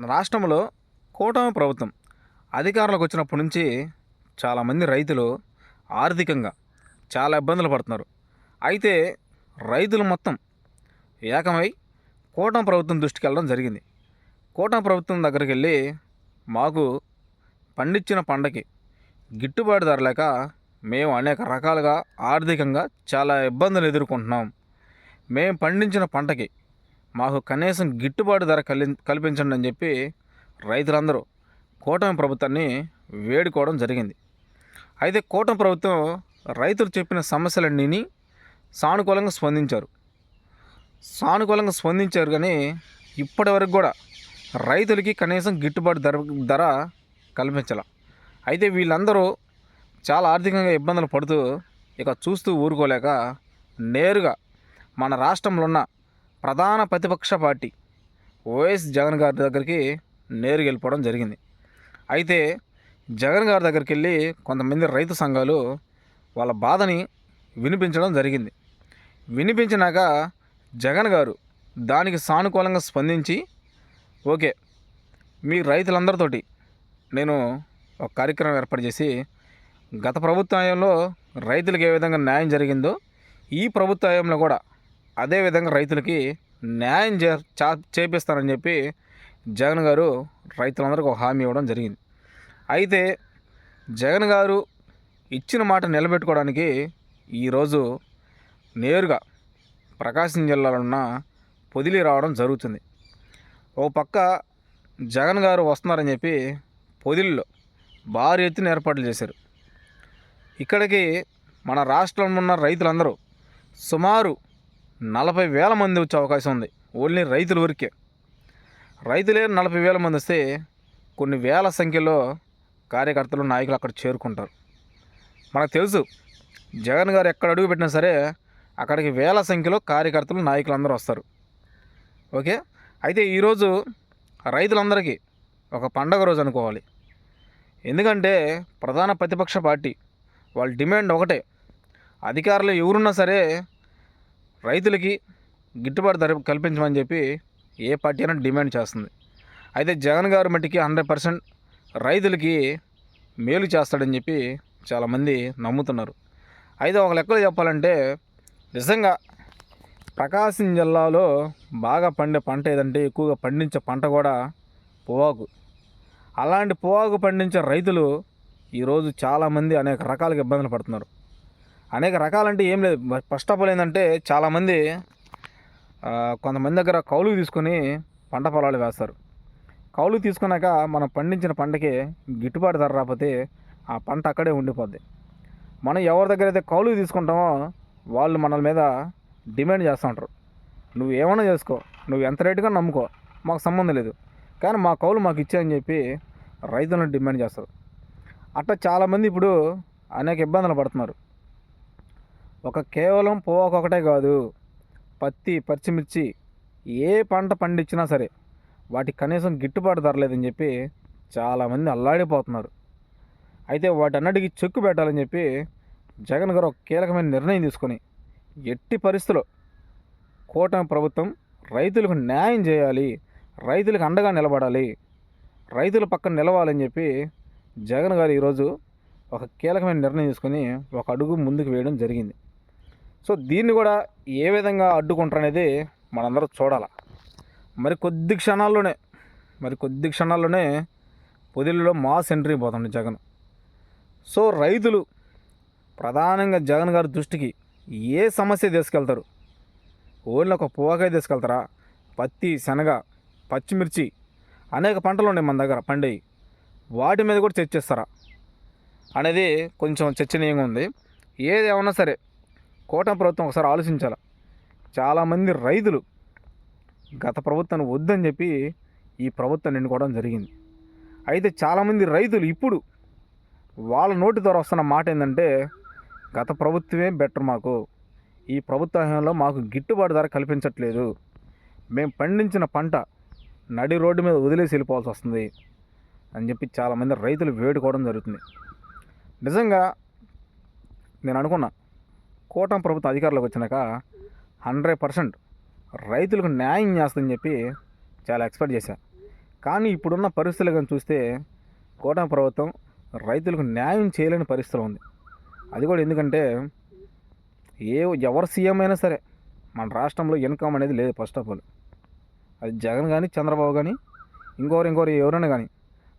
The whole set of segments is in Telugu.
మన రాష్ట్రంలో కూటమి ప్రభుత్వం అధికారంలోకి వచ్చినప్పటి నుంచి చాలామంది రైతులు ఆర్థికంగా చాలా ఇబ్బందులు పడుతున్నారు. అయితే రైతులు మొత్తం ఏకమై కూటమి ప్రభుత్వం దృష్టికి వెళ్ళడం జరిగింది. కూటమి ప్రభుత్వం దగ్గరికి వెళ్ళి మాకు పండించిన పంటకి గిట్టుబాటు ధర లేక మేము అనేక రకాలుగా ఆర్థికంగా చాలా ఇబ్బందులు ఎదుర్కొంటున్నాం. మేము పండించిన పంటకి మాకు కనీసం గిట్టుబాటు ధర కలి కల్పించండి అని చెప్పి రైతులందరూ కూటమి ప్రభుత్వాన్ని వేడుకోవడం జరిగింది. అయితే కూటమి ప్రభుత్వం రైతులు చెప్పిన సమస్యలన్నీని సానుకూలంగా స్పందించారు. సానుకూలంగా స్పందించారు కానీ ఇప్పటి వరకు కూడా రైతులకి కనీసం గిట్టుబాటు ధర ధర కల్పించాల. అయితే వీళ్ళందరూ చాలా ఆర్థికంగా ఇబ్బందులు పడుతూ ఇక చూస్తూ ఊరుకోలేక నేరుగా మన రాష్ట్రంలో ఉన్న ప్రధాన ప్రతిపక్ష పార్టీ. ఓఎస్ జగన్ గారి దగ్గరికి నేరుగా వెళ్ళిపోవడం జరిగింది. అయితే జగన్ గారి దగ్గరికి వెళ్ళి కొంతమంది రైతు సంఘాలు వాళ్ళ బాధని వినిపించడం జరిగింది. వినిపించినాక జగన్ గారు దానికి సానుకూలంగా స్పందించి ఓకే మీ రైతులందరితోటి నేను ఒక కార్యక్రమం ఏర్పాటు చేసి గత ప్రభుత్వంలో రైతులకు ఏ విధంగా న్యాయం జరిగిందో ఈ ప్రభుత్వంలో కూడా అదేవిధంగా రైతులకి న్యాయం చే చా- చేపిస్తానని చెప్పి జగన్ గారు రైతులందరికీ ఒక హామీ ఇవ్వడం జరిగింది. అయితే జగన్ గారు ఇచ్చిన మాట నిలబెట్టుకోవడానికి ఈరోజు నేరుగా ప్రకాశం జిల్లాలో ఉన్న పొదిలి రావడం జరుగుతుంది. ఓ పక్క జగన్ గారు వస్తున్నారని చెప్పి పొదిలిలో భారీ ఎత్తున ఏర్పాట్లు చేశారు. ఇక్కడికి మన రాష్ట్రంలో ఉన్న రైతులందరూ సుమారు నలభై వేల మంది వచ్చే అవకాశం ఉంది. ఓన్లీ రైతుల వరకే. రైతులే నలభై వేల మంది వస్తే కొన్ని వేల సంఖ్యలో కార్యకర్తలు నాయకులు అక్కడ చేరుకుంటారు. మనకు తెలుసు జగన్ గారు ఎక్కడ అడుగు పెట్టినా సరే అక్కడికి వేల సంఖ్యలో కార్యకర్తలు నాయకులు అందరూ వస్తారు. ఓకే? అయితే ఈరోజు రైతులందరికీ ఒక పండగ రోజు అనుకోవాలి. ఎందుకంటే ప్రధాన ప్రతిపక్ష పార్టీ వాళ్ళ డిమాండ్ ఒకటే. అధికారులు ఎవరున్నా సరే రైతులకి గిట్టుబాటు ధర కల్పించమని చెప్పి ఏ పార్టీ అయినా డిమాండ్ చేస్తుంది. అయితే జగన్ గారు మట్టికి హండ్రెడ్ పర్సెంట్ రైతులకి మేలు చేస్తాడని చెప్పి చాలామంది నమ్ముతున్నారు. అయితే ఒక లెక్కలో చెప్పాలంటే నిజంగా ప్రకాశం జిల్లాలో బాగా పండే పంట ఏదంటే ఎక్కువగా పండించే పంట కూడా పొగాకు. అలాంటి పొగాకు పండించే రైతులు ఈరోజు చాలామంది అనేక రకాలుగా ఇబ్బందులు పడుతున్నారు. అనేక రకాలంటే ఏం లేదు. ఫస్ట్ ఆఫ్ ఆల్ ఏంటంటే చాలామంది కొంతమంది దగ్గర కౌలు తీసుకొని పంట పొలాలు వేస్తారు. కౌలు తీసుకున్నాక మనం పండించిన పంటకి గిట్టుబాటు ధర రాకపోతే ఆ పంట అక్కడే ఉండిపోద్ది. మనం ఎవరి దగ్గర అయితే కౌలు తీసుకుంటామో వాళ్ళు మనల మీద డిమాండ్ చేస్తూ ఉంటారు. నువ్వు ఏమైనా చేసుకో నువ్వు ఎంత రేటుగా నమ్ముకో మాకు సంబంధం లేదు. కానీ మా కౌలు మాకు ఇచ్చాయని చెప్పి రైతులను డిమాండ్ చేస్తారు. అట్లా చాలామంది ఇప్పుడు అనేక ఇబ్బందులు పడుతున్నారు. ఒక కేవలం పొగాకు ఒకటే కాదు. పత్తి పచ్చిమిర్చి ఏ పంట పండించినా సరే వాటికి కనీసం గిట్టుబాటు ధరలేదని చెప్పి చాలామంది అల్లాడిపోతున్నారు. అయితే వాటన్నిటికీ చెక్కు పెట్టాలని చెప్పి జగన్ గారు ఒక కీలకమైన నిర్ణయం తీసుకొని ఎట్టి పరిస్థితుల్లో కూటమి ప్రభుత్వం రైతులకు న్యాయం చేయాలి రైతులకు అండగా నిలబడాలి రైతుల పక్కన నిలవాలని చెప్పి జగన్ గారు ఈరోజు ఒక కీలకమైన నిర్ణయం తీసుకొని ఒక అడుగు ముందుకు వేయడం జరిగింది. సో దీన్ని కూడా ఏ విధంగా అడ్డుకుంటారు అనేది మనందరూ చూడాలి. మరి కొద్ది క్షణాల్లోనే మరి కొద్ది క్షణాల్లోనే పొదిలిలో మాస్ ఎంట్రీ పోతుంది జగన్. సో రైతులు ప్రధానంగా జగన్ గారి దృష్టికి ఏ సమస్య తీసుకెళ్తారు? ఓన్లీ ఒక పొగాకాయ తీసుకెళ్తారా? పత్తి శనగ పచ్చిమిర్చి అనేక పంటలు ఉన్నాయి మన దగ్గర పండేవి వాటి మీద కూడా చర్చిస్తారా? అనేది కొంచెం చర్చనీయంగా ఉంది. ఏది ఏమన్నా సరే కోట ప్రభుత్వం ఒకసారి ఆలోచించాలి. చాలామంది రైతులు గత ప్రభుత్వాన్ని వద్దని చెప్పి ఈ ప్రభుత్వం ఎన్నుకోవడం జరిగింది. అయితే చాలామంది రైతులు ఇప్పుడు వాళ్ళ నోటి ద్వారా వస్తున్న మాట ఏంటంటే గత ప్రభుత్వమే బెటర్ మాకు. ఈ ప్రభుత్వంలో మాకు గిట్టుబాటు ధర కల్పించట్లేదు. మేము పండించిన పంట నడి రోడ్డు మీద వదిలేసి వెళ్ళిపోవాల్సి వస్తుంది అని చెప్పి చాలామంది రైతులు వేడుకోవడం జరుగుతుంది. నిజంగా నేను అనుకున్నా కూటమి ప్రభుత్వం అధికారంలోకి వచ్చినాక హండ్రెడ్ పర్సెంట్ రైతులకు న్యాయం చేస్తుందని చెప్పి చాలా ఎక్స్పెక్ట్ చేశాను కానీ ఇప్పుడున్న పరిస్థితులు కానీ చూస్తే కూటమి ప్రభుత్వం రైతులకు న్యాయం చేయలేని పరిస్థితిలో ఉంది. అది కూడా ఎందుకంటే ఏ ఎవరు సీఎం అయినా సరే మన రాష్ట్రంలో ఇన్కమ్ అనేది లేదు ఫస్ట్ ఆఫ్ ఆల్. అది జగన్ కానీ చంద్రబాబు కానీ ఇంకోరు ఇంకోరు ఎవరైనా కానీ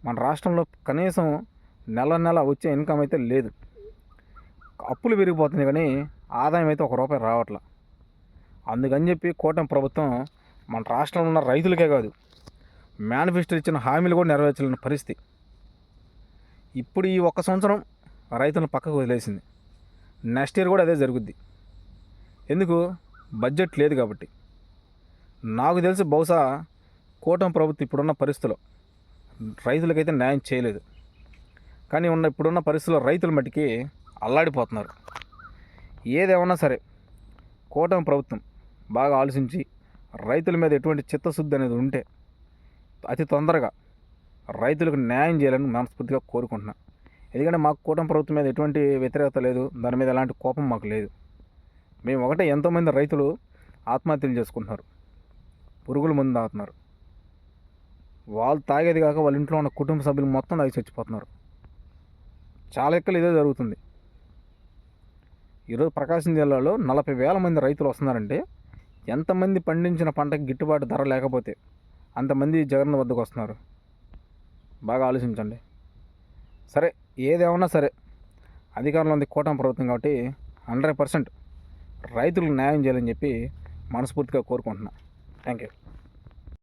మన రాష్ట్రంలో కనీసం నెల నెల వచ్చే ఇన్కమ్ అయితే లేదు. అప్పులు పెరిగిపోతుంది కానీ ఆదాయం అయితే ఒక రూపాయి రావట్లా. అందుకని చెప్పి కూటమి ప్రభుత్వం మన రాష్ట్రంలో ఉన్న రైతులకే కాదు మేనిఫెస్టో ఇచ్చిన హామీలు కూడా నెరవేర్చలేని పరిస్థితి. ఇప్పుడు ఈ ఒక్క సంవత్సరం రైతులను పక్కకు వదిలేసింది. నెక్స్ట్ ఇయర్ కూడా అదే జరుగుద్ది. ఎందుకు? బడ్జెట్ లేదు కాబట్టి. నాకు తెలిసి బహుశా కూటమి ప్రభుత్వం ఇప్పుడున్న పరిస్థితిలో రైతులకైతే న్యాయం చేయలేదు. కానీ ఉన్న ఇప్పుడున్న పరిస్థితుల్లో రైతుల మట్టికి అల్లాడిపోతున్నారు. ఏదేమన్నా సరే కూటమి ప్రభుత్వం బాగా ఆలోచించి రైతుల మీద ఎటువంటి చిత్తశుద్ధి అనేది ఉంటే అతి తొందరగా రైతులకు న్యాయం చేయాలని మనస్ఫూర్తిగా కోరుకుంటున్నా. ఎందుకంటే మాకు కూటమి ప్రభుత్వం మీద ఎటువంటి వ్యతిరేకత లేదు. దాని మీద ఎలాంటి కోపం మాకు లేదు. మేము ఒకటే ఎంతోమంది రైతులు ఆత్మహత్యలు చేసుకుంటున్నారు. పురుగుల మందు తాగుతున్నారు. వాళ్ళు తాగేది కాక వాళ్ళ ఇంట్లో ఉన్న కుటుంబ సభ్యులు మొత్తం తాగి చచ్చిపోతున్నారు. చాలా ఎక్కలు ఇదే జరుగుతుంది. ఈరోజు ప్రకాశం జిల్లాలో నలభై వేల మంది రైతులు వస్తున్నారంటే ఎంతమంది పండించిన పంటకి గిట్టుబాటు ధర లేకపోతే అంతమంది జగన్ వద్దకు వస్తున్నారు? బాగా ఆలోచించండి. సరే ఏదేమన్నా సరే అధికారంలో ఉంది కూటమి ప్రభుత్వం కాబట్టి హండ్రెడ్ పర్సెంట్ రైతులకు న్యాయం చేయాలని చెప్పి మనస్ఫూర్తిగా కోరుకుంటున్నాను థ్యాంక్ యూ